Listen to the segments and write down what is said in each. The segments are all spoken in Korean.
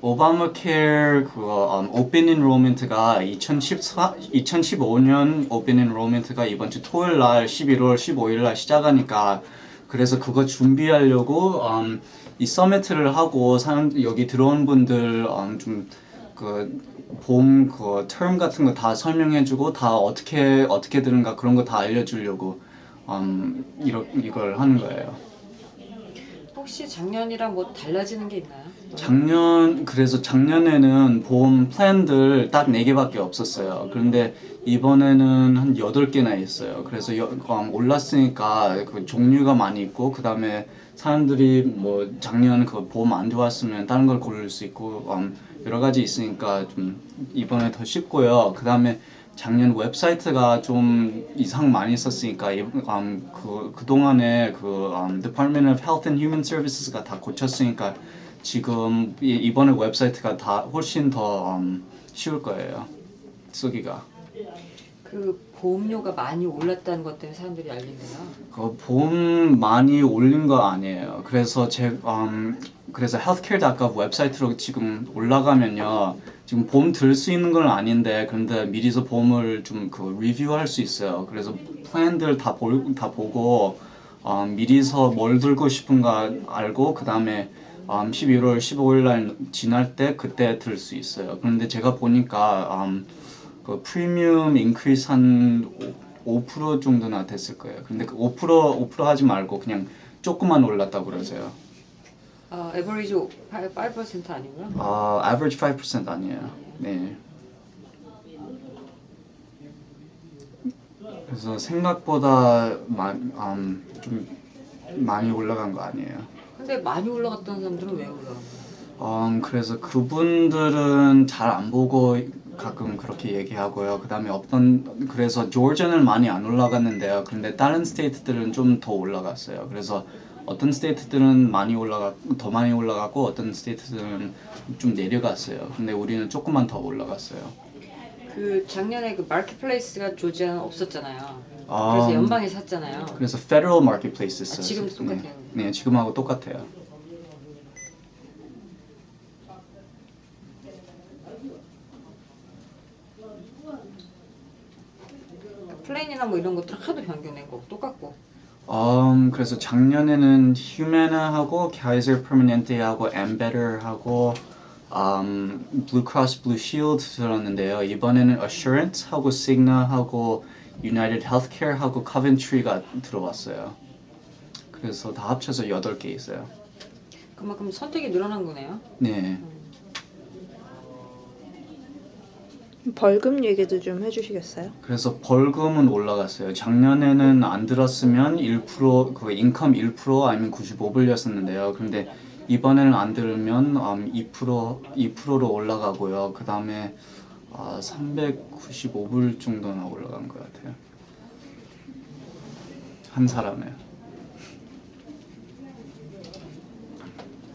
오바마 케어 그거 음, 오픈 인로먼트가 2014 2015년 오픈 인로먼트가 이번 주 토요일 날 11월 15일 날 시작하니까 그래서 그거 준비하려고 음, 이 서미트를 하고 사람 여기 들어온 분들 음, 좀그봄그 term 같은 거 다 설명해주고 다 어떻게 어떻게 되는가 그런 거 다 알려주려고 음, 이러, 이걸 하는 거예요. 혹시 작년이랑 뭐 달라지는 게 있나요? 작년 그래서 작년에는 보험 플랜들 딱 4개밖에 없었어요. 그런데 이번에는 한 8개나 있어요. 그래서 여- 음, 올랐으니까 그 종류가 많이 있고 그다음에 사람들이 뭐 작년 그 보험 안 좋았으면 다른 걸 고를 수 있고 음, 여러 가지 있으니까 좀 이번에 더 쉽고요. 그다음에 작년 웹사이트가 좀 이상 많이 이- 음, 그 그동안에 그 음, Department of Health and Human Services가 다 고쳤으니까 지금 이- 이번에 웹사이트가 다 훨씬 더 음, 쉬울 거예요. 쓰기가. 그 보험료가 많이 올랐다는 것 때문에 사람들이 알린대요. 그 보험 많이 올린 거 아니에요. 그래서 제 음, 그래서 healthcare.gov 웹사이트로 지금 올라가면요. 지금 보험 들 수 있는 건 아닌데 그런데 미리서 보험을 좀 그 리뷰할 수 있어요. 그래서 플랜들 다, 볼, 다 보고 음, 미리서 뭘 들고 싶은가 알고 그 다음에 음, 11월 15일 날 지날 때 그때 들 수 있어요. 그런데 제가 보니까 음, 그 프리미엄 인크리스 한5% 정도나 됐을 거예요. 근데 그 5% 5% 하지 말고 그냥 조금만 올랐다고 그러세요. 아, 에버리지 8, 8% 아니고요? 아, average 5% 아니에요. 네. 그래서 생각보다 많, 음, 좀 많이 올라간 거 아니에요. 근데 많이 올라갔던 사람들은 왜 올라간 거예요? 음, 그래서 그분들은 잘 안 보고 가끔 그렇게 얘기하고요. 그 다음에 어떤, 그래서 조지아는 많이 안 올라갔는데요. 그런데 다른 스테이트들은 좀 더 올라갔어요. 그래서 어떤 스테이트들은 많이 올라가, 더 많이 올라갔고 어떤 스테이트들은 좀 내려갔어요. 근데 우리는 조금만 더 올라갔어요. 그 작년에 그 마켓플레이스가 조지아는 없었잖아요. 아, 그래서 연방에 샀잖아요. 그래서 Federal Marketplace 있어요. 아, 지금도 똑같아요. 네, 네, 지금하고 똑같아요. 플레인이나 뭐 이런 것들 하도 변경된 거 똑같고. 음, 그래서 작년에는 휴메나하고 카이저 퍼머넨트하고 엠베더하고 음, 블루크로스 블루쉴드 들었는데요. 이번에는 어슈런스하고 시그나하고 유나이티드 헬스케어하고 커벤트리가 들어왔어요. 그래서 다 합쳐서 8개 있어요. 그만큼 선택이 늘어난 거네요. 네. 벌금 얘기도 좀 해주시겠어요? 그래서 벌금은 올라갔어요. 작년에는 안 들었으면 1%, 그 인컴 1% 아니면 95불이었었는데요. 근데 이번에는 안 들으면 음, 2% 2%로 올라가고요. 그 다음에 아, 395불 정도나 올라간 것 같아요. 한 사람에.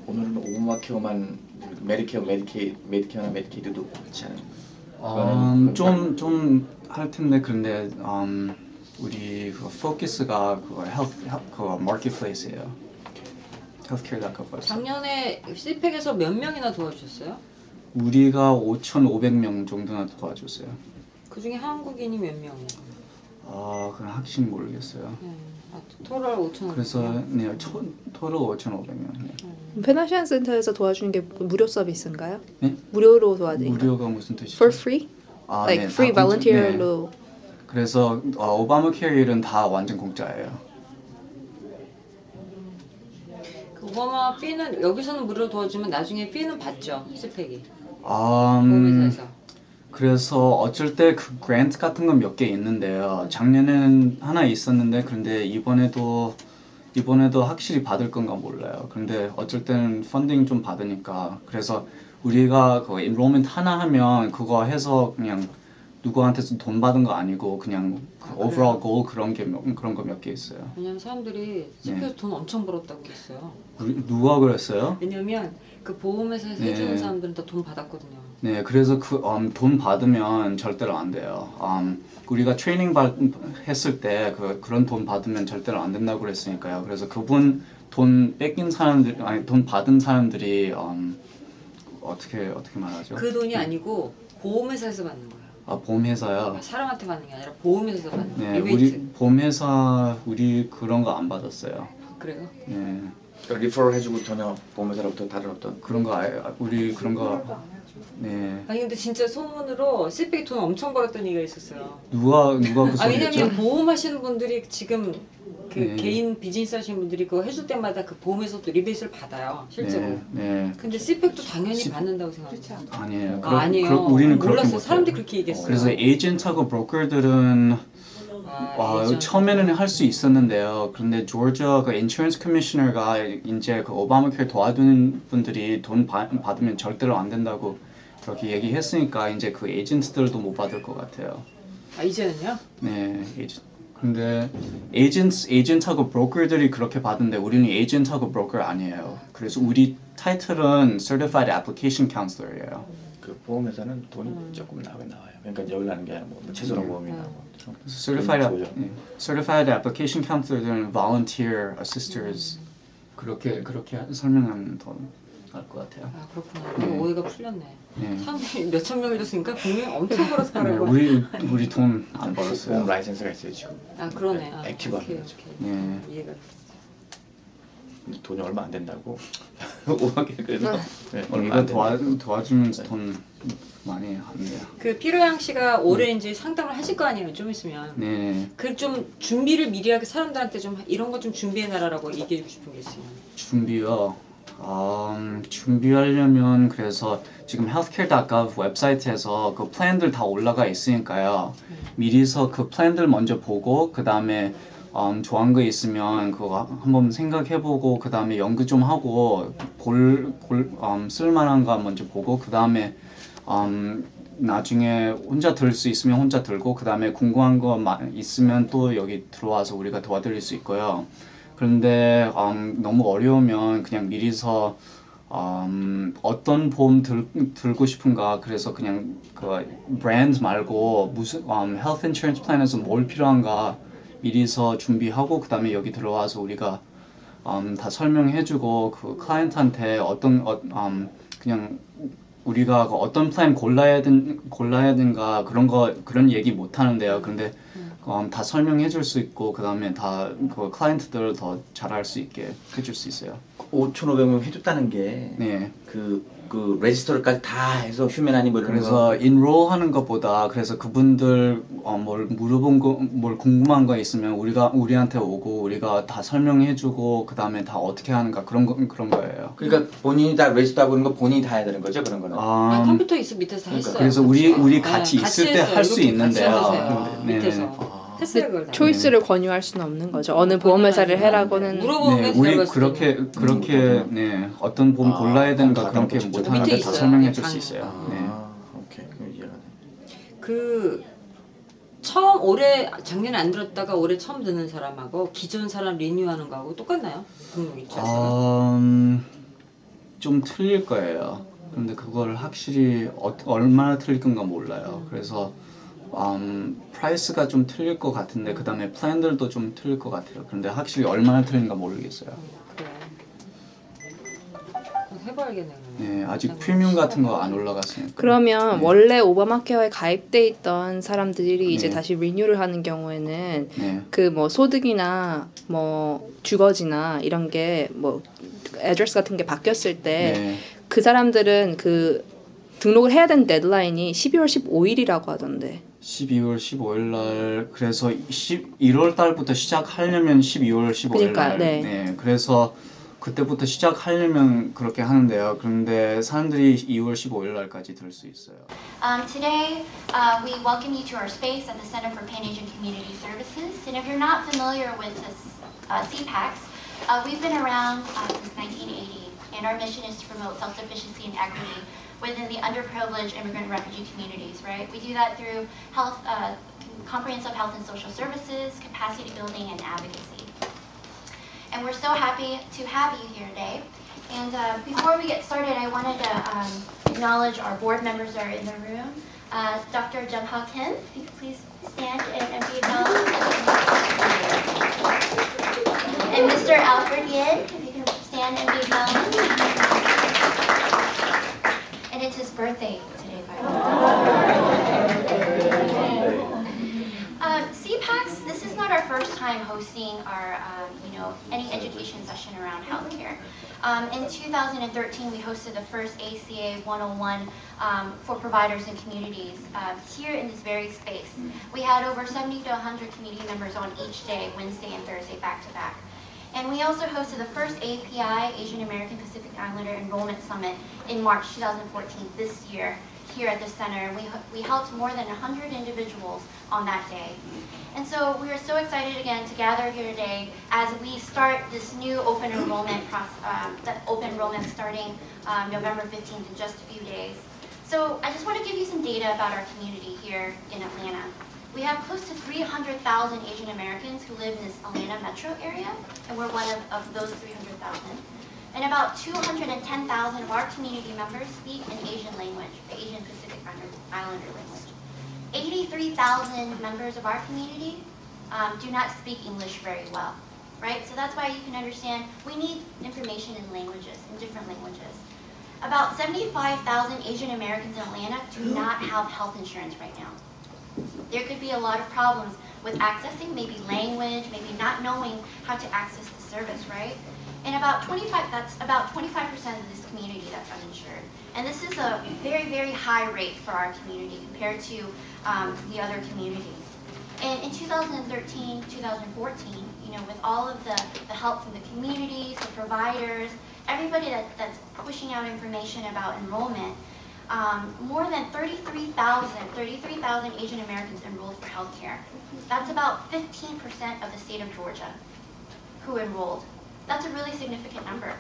오늘은 오바마 케어만 메디케어, 메디케이, 메디케어나 메디케이드도 그렇지 않은 음, 좀좀 할 텐데 근데 음, 우리 그 포커스가 그거 헬스 그거 마켓플레이스예요. 헬스케어닷컴 웹사이트. 작년에 CPEC에서 몇 명이나 도와주셨어요? 우리가 5,500명 정도나 도와줬어요. 그 중에 한국인이 몇 명이에요? 아, 그건 확실히 모르겠어요. 네. 아, 토럴 5천 그래서 네, 초, 토로 5,500명. 네. 페나시안 센터에서 도와주는 게 무료 서비스인가요? 네? 무료로 도와드리는 무료가 무슨 뜻이죠? For free? 아, like 네, free 다 공짜- volunteer로 네. 그래서 어, 오바마 케어 일은 다 완전 공짜예요. 그 오바마 피는 여기서는 무료로 도와주면 나중에 피는 받죠 CPEC이 음, 보험회사에서 그래서 어쩔 때 그 그랜트 같은 건 몇 개 있는데요. 작년에는 하나 있었는데 그런데 이번에도 이번에도 확실히 받을 건가 몰라요. 그런데 어쩔 때는 펀딩 좀 받으니까 그래서 우리가 그 enrollment 하나 하면 그거 해서 그냥 누구한테서 돈 받은 거 아니고 그냥 그 아, overall goal 그런 게 몇- 그런 거 몇 개 있어요. 왜냐면 사람들이 CPEC에서 돈 엄청 벌었다고 우리- 누가 그랬어요? 왜냐면 그 보험회사에서 네. 해주는 사람들은 다 돈 받았거든요 네, 그래서 그, 음, 돈 받으면 절대로 안 돼요. 음, 우리가 트레이닝 받, 했을 때 그, 그런 돈 받으면 절대로 안 된다고 그랬으니까요. 그래서 그분 돈 뺏긴 사람들, 아니, 돈 받은 사람들이, 음, 어떻게 어떻게 말하죠? 그 돈이 아니고 보험회사에서 받는 거예요. 아 보험회사요. 사람한테 받는 게 아니라 보험회사에서 받는 네, 리베이트. 우리 보험회사 우리 그런 거 안 받았어요. 그래요? 네, 그러니까 리퍼럴 해주고 전혀 보험회사로부터 다른 어떤 그런 거 아예 우리 그런 거 네. 아니 근데 진짜 소문으로 스펙 돈 엄청 벌었던 얘기가 있었어요. 누가 누가 그 아 소리 했죠? 왜냐면 보험 하시는 분들이 지금 그 네. 개인 비즈니스 하시는 분들이 그거 해줄 때마다 그 보험에서도 리베이트를 받아요 실제로. 네, 네. 근데 스펙도 당연히 시- 받는다고 생각해요. 아니에요. 아, 아니에요. 우리는 그렇게 몰랐어요. 못해요. 사람들이 그렇게 얘기했어요. 그래서 에이전트하고 브로커들은 아, 와, 예전- 처음에는 할 수 있었는데요. 그런데 조지아 그 인슈런스 커미셔너가 이제 그 오바마 케어 도와주는 분들이 돈 받, 받으면 절대로 안 된다고 그렇게 얘기했으니까 이제 그 에이전트들도 못 받을 것 같아요. 아 이제는요? 네, 에이전. 근데 에이전트 에이전트하고 브로커들이 그렇게 받는데 우리는 에이전트하고 브로커 아니에요. 그래서 우리 타이틀은 Certified Application Counselor이에요. 그 보험회사는 돈이 조금 나오긴 나와요. 그러니까 여기 나는 게 아니라 뭐 최소한 음. 보험이 나고. 좀 Certified. 예. Certified Application Counselor들은 Volunteer Assisters 그렇게 그렇게 설명하면 더 나을 것 같아요. 아 그렇구나. 네. 오해가 풀렸네. 네. 사람들이 몇천 명이 줬으니까 분명히 엄청 벌어서 네, 하는 거야. 우리 우리 돈 안 벌었어요. 라이센스가 있어요 지금. 아 그러네. 아, 액티브한 오케이, 거죠. 오케이. 네. 이해가. 근데 돈이 얼마 안 된다고. 오하게 그래서 네, 얼마 이거 안 도와. 도와주면 돈 많이 안 돼요. 그 피로양 씨가 올해 이제 상담을 하실 거 아니에요. 좀 있으면. 네, 그 좀 준비를 미리 하게 사람들한테 좀 이런 거 좀 준비해 놔라라고 얘기해 주고 싶은 게 있어요. 준비요. 음, 준비하려면 그래서 지금 healthcare.gov 웹사이트에서 그 플랜들 다 올라가 있으니까요. 미리서 그 플랜들 먼저 보고 그 다음에 음, 좋아하는 거 있으면 그거 한번 생각해보고 그 다음에 연구 좀 하고 볼, 볼 음, 쓸만한 거 먼저 보고 그 다음에 음, 나중에 혼자 들 수 있으면 혼자 들고 그 다음에 궁금한 거 마- 있으면 또 여기 들어와서 우리가 도와드릴 수 있고요. 그런데 음, 너무 어려우면 그냥 미리서 음, 어떤 보험 들, 들고 싶은가 그래서 그냥 그 브랜드 말고 무슨 음, 헬스 인슈런스 플랜에서 뭘 필요한가 미리서 준비하고 그 다음에 여기 들어와서 우리가 음, 다 설명해주고 그 클라이언트한테 어떤 어, 음, 그냥 우리가 그 어떤 플랜 골라야 된 골라야 된가 그런 거 그런 얘기 못 하는데요. 근데 음, 다 설명해 줄 수 있고 그다음에 다 그 클라이언트들을 더 잘할 수 있게 해줄 수 있어요. 5,500명 해줬다는 게 네. 그, 그 레지스터를까지 다 해서 휴면 아니 뭐 이런 그래서 거 인롤 하는 것보다 그래서 그분들 어, 뭘 물어본 거, 뭘 궁금한 거 있으면 우리가 우리한테 오고 우리가 다 설명해 주고 그 다음에 다 어떻게 하는가 그런 거 그런 거예요. 그러니까 본인이 다 레지스터 하고 있는 거 본인이 다 해야 되는 거죠 그런 거는 아, 음, 컴퓨터 있어 밑에서 그러니까 했어요. 그래서 우리. 우리 네, 같이 있을 때. 할 수 있는데요. 네. 밑에서 아. 다. 초이스를 권유할 수는 없는 거죠. 어느 보험회사를 해라고는 물어보면 네, 잘 우리 그렇게. 그렇게 네 어떤 보험 아, 골라야 되는가 다 그렇게 그런 거못 직접 하는데 밑에 다. 설명해 줄 방. 수 있어요. 아, 네. 오케이 그럼 이해가 돼. 그 처음 올해 작년에 안 들었다가 올해 처음 듣는 사람하고 기존 사람 리뉴하는 거하고 똑같나요? 음, 좀 틀릴 거예요. 근데 그걸 확실히 어, 얼마나 틀릴 건가 몰라요. 그래서 음, 프라이스가 좀 틀릴 것 같은데 그 다음에 플랜들도 좀 틀릴 것 같아요. 근데 확실히 얼마나 틀린가 모르겠어요. 그래. 그럼 해봐야겠네. 그러면. 네, 아직 프리미엄 같은 거 안. 올라갔으니까. 그러면 네. 원래 오바마 케어에 가입돼 있던 사람들이 이제 네. 다시 리뉴를 하는 경우에는 네, 그뭐 소득이나 뭐 주거지나 이런 게 뭐 애드레스 같은 게 바뀌었을 때그 네. 사람들은 그 등록을 해야 되는 데드라인이 12월 15일이라고 하던데. 12월 15일 날 그래서 11월 달부터 시작하려면 12월 15일 그러니까요, 날 네. 그래서 그때부터 시작하려면 그렇게 하는데요. 그런데 사람들이 2월 15일 날까지 들 수 있어요. Um, today, uh, we welcome you to our space at the Center for Pain Aging Community Services. And if you're not familiar with this, uh, CPACs, uh, we've been around uh, since 1980, and our mission is to promote self-sufficiency and equity within the underprivileged immigrant refugee communities, right? We do that through health, uh, comprehensive health and social services, capacity building, and advocacy. And we're so happy to have you here today. And uh, before we get started, I wanted to um, acknowledge our board members that are in the room. Uh, Dr. Jung Kim, if you could please stand and, and be acknowledged. And Mr. Alfred Yin, can and it's his birthday today, by the way. Um, CPACs, this is not our first time hosting our, um, you know, any education session around healthcare. Um, in 2013, we hosted the first ACA 101 um, for providers and communities uh, here in this very space. We had over 70 to 100 community members on each day, Wednesday and Thursday, back to back. And we also hosted the first API, Asian American Pacific Islander Enrollment Summit, in March 2014, this year, here at the center. We, we helped more than 100 individuals on that day. And so we are so excited again to gather here today as we start this new open enrollment process, um, the open enrollment starting um, November 15th in just a few days. So I just want to give you some data about our community here in Atlanta. We have close to 300,000 Asian Americans who live in this Atlanta metro area, and we're one of, of those 300,000. And about 210,000 of our community members speak an Asian language, the Asian Pacific Islander language. 83,000 members of our community um, do not speak English very well, right? So that's why you can understand we need information in languages, in different languages. About 75,000 Asian Americans in Atlanta do not have health insurance right now. There could be a lot of problems with accessing, maybe language, maybe not knowing how to access the service, right? And about 25, that's about 25% of this community that's uninsured. And this is a very, very high rate for our community compared to um, the other communities. And in 2013, 2014, you know, with all of the, the help from the communities, the providers, everybody that, that's pushing out information about enrollment, um, more than 33,000, 33,000 Asian Americans enrolled for healthcare. That's about 15% of the state of Georgia who enrolled. That's a really significant number.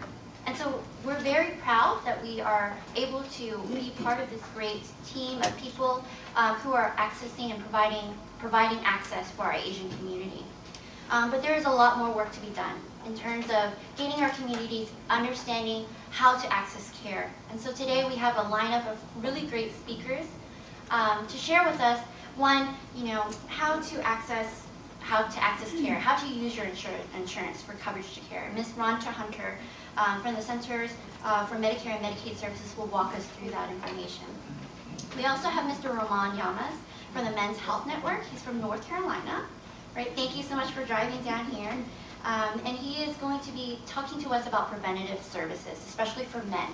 And so we're very proud that we are able to be part of this great team of people um, who are accessing and providing, providing access for our Asian community. Um, but there is a lot more work to be done in terms of getting our communities understanding how to access care. And so today we have a lineup of really great speakers um, to share with us, one, you know, how to access how to access care, how to use your insur- insurance for coverage to care. Ms. Ronta Hunter um, from the Centers uh, for Medicare and Medicaid Services will walk us through that information. We also have Mr. Roman Yamas from the Men's Health Network. He's from North Carolina. Right, thank you so much for driving down here. Um, and he is going to be talking to us about preventative services, especially for men.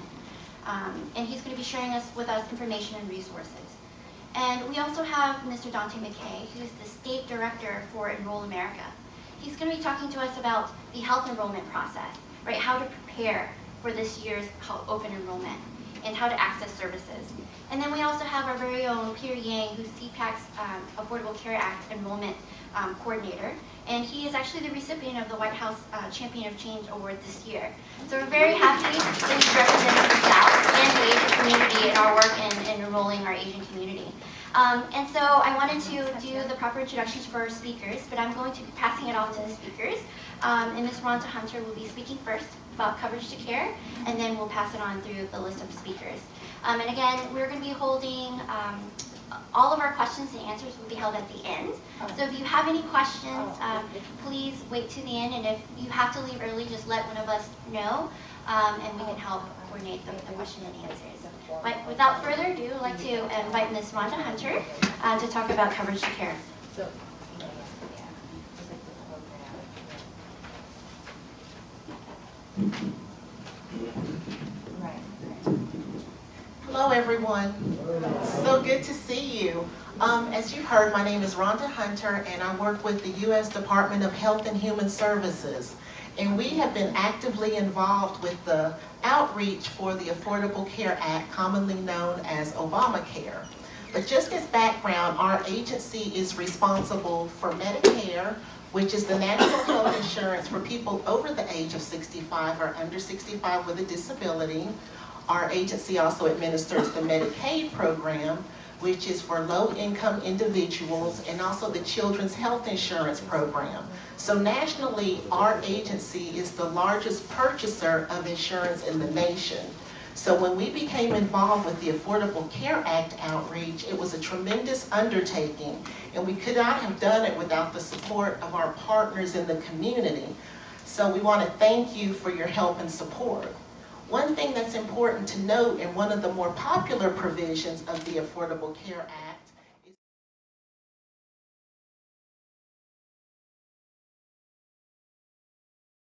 Um, and he's going to be sharing us with us information and resources. And we also have Mr. Dante McKay, who's the state director for Enroll America. He's going to be talking to us about the health enrollment process, right? How to prepare for this year's open enrollment and how to access services. And then we also have our very own Peter Yang, who's CPAC's um, Affordable Care Act enrollment um, coordinator. And he is actually the recipient of the White House uh, Champion of Change Award this year. So we're very happy that he's representing the South and the Asian community in our work in, in enrolling our Asian community. Um, and so I wanted to do the proper introductions for our speakers, but I'm going to be passing it off to the speakers. Um, and Ms. Ronta Hunter will be speaking first about coverage to care, and then we'll pass it on through the list of speakers. Um, and again, we're going to be holding um, all of our questions and answers will be held at the end. So if you have any questions, um, please wait to the end. And if you have to leave early, just let one of us know, um, and we can help coordinate the, the question and answers. But without further ado, I'd like to invite Ms. Rhonda Hunter uh, to talk about coverage to care. Hello, everyone. So good to see you. Um, as you heard, my name is Rhonda Hunter, and I work with the U.S. Department of Health and Human Services. And we have been actively involved with the outreach for the Affordable Care Act, commonly known as Obamacare. But just as background, our agency is responsible for Medicare, which is the national health insurance for people over the age of 65 or under 65 with a disability. Our agency also administers the Medicaid program, which is for low-income individuals, and also the Children's Health Insurance Program. So nationally, our agency is the largest purchaser of insurance in the nation. So when we became involved with the Affordable Care Act outreach, it was a tremendous undertaking, and we could not have done it without the support of our partners in the community. So we want to thank you for your help and support. One thing that's important to note in one of the more popular provisions of the Affordable Care Act